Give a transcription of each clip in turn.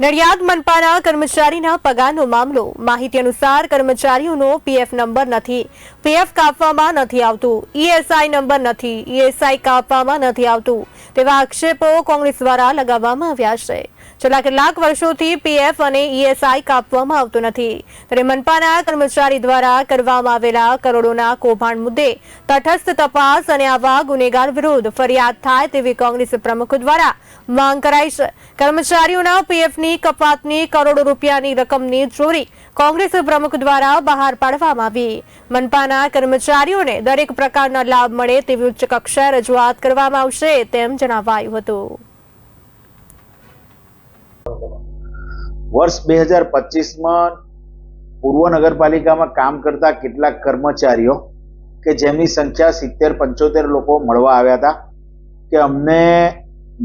નડિયાદ મનપાના કર્મચારીના પગારનો મામલો. માહિતી અનુસાર કર્મચારીઓનો પીએફ નંબર નથી. પીએફ કાપવામાં નથી આવતું. ઈએસઆઈ નંબર નથી. ઈએસઆઈ કાપવામાં નથી આવતું. તેવા આક્ષેપો કોંગ્રેસ દ્વારા લગાવવામાં આવ્યા છે. છેલ્લા કેટલાક વર્ષોથી પીએફ અને ઈએસઆઈ કાપવામાં આવતું નથી. ત્યારે મનપાના કર્મચારી દ્વારા કરવામાં આવેલા કરોડોના કૌભાંડ મુદ્દે તટસ્થ તપાસ અને આવા ગુનેગાર વિરુદ્ધ ફરિયાદ થાય તેવી કોંગ્રેસ પ્રમુખ દ્વારા માંગ કરાઈ છે. કર્મચારીઓના પીએફની કપાતની કરોડો રૂપિયાની રકમની ચોરી કોંગ્રેસ પ્રમુખ દ્વારા બહાર પાડવામાં આવી. મનપાના કર્મચારીઓને દરેક પ્રકારના લાભ મળે તેવી ઉચ્ચ કક્ષાએ રજૂઆત કરવામાં આવશે તેમ જણાવાયું હતું. વર્ષ બે હજાર પચીસમાં પૂર્વ નગરપાલિકામાં કામ કરતા કેટલાક કર્મચારીઓ કે જેમની સંખ્યા સિત્તેર, પંચોતેર લોકો મળવા આવ્યા હતા, કે અમને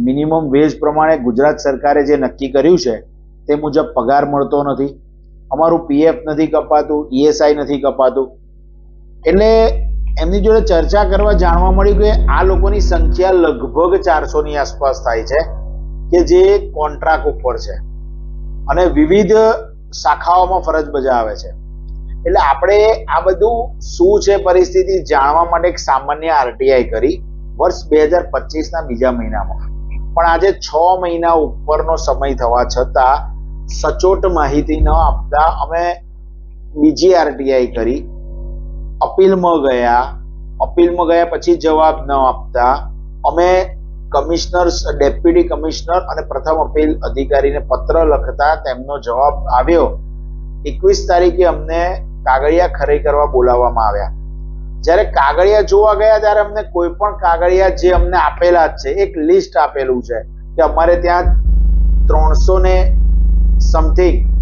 મિનિમમ વેજ પ્રમાણે ગુજરાત સરકારે જે નક્કી કર્યું છે તે મુજબ પગાર મળતો નથી. અમારું પીએફ નથી કપાતું ઈએસઆઈ નથી કપાતું. એટલે એમની જોડે ચર્ચા કરવા જાણવા મળ્યું કે આ લોકોની સંખ્યા લગભગ ચારસો ની આસપાસ થાય છે, કે જે કોન્ટ્રાક્ટ ઉપર છે. અને વિવિધ શાખાઓમાં ફરજ બજાવે છે. એટલે આપણે આ બધું શું છે પરિસ્થિતિ જાણવા માટે એક સામાન્ય આરટીઆઈ કરી વર્ષ બે હજાર પચીસના બીજા મહિનામાં. પણ આજે છ મહિના ઉપરનો સમય થવા છતાં સચોટ માહિતી ન આપતા અમે બીજી આરટીઆઈ કરી અપીલમાં ગયા. અપીલમાં ગયા પછી જવાબ ન આપતા. અમે કમિશનર, ડેપ્યુટી કમિશનર અને પ્રથમ અપીલ અધિકારીને પત્ર લખતા તેમનો જવાબ આવ્યો. એકવીસ તારીખે અમને કાગળિયા ખરી કરવા બોલાવવામાં આવ્યા. જ્યારે કાગળિયા જોવા ગયા ત્યારે અમને કોઈ પણ કાગળિયા જે અમને આપેલા છે, એક લિસ્ટ આપેલું છે કે અમારે ત્યાં ત્રણસો ને સમથિંગ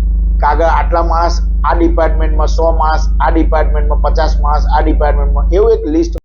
કાગળ આટલા માણસ આ ડિપાર્ટમેન્ટમાં સો માણસ, આ ડિપાર્ટમેન્ટમાં પચાસ માણસ, આ ડિપાર્ટમેન્ટમાં એવું એક લિસ્ટ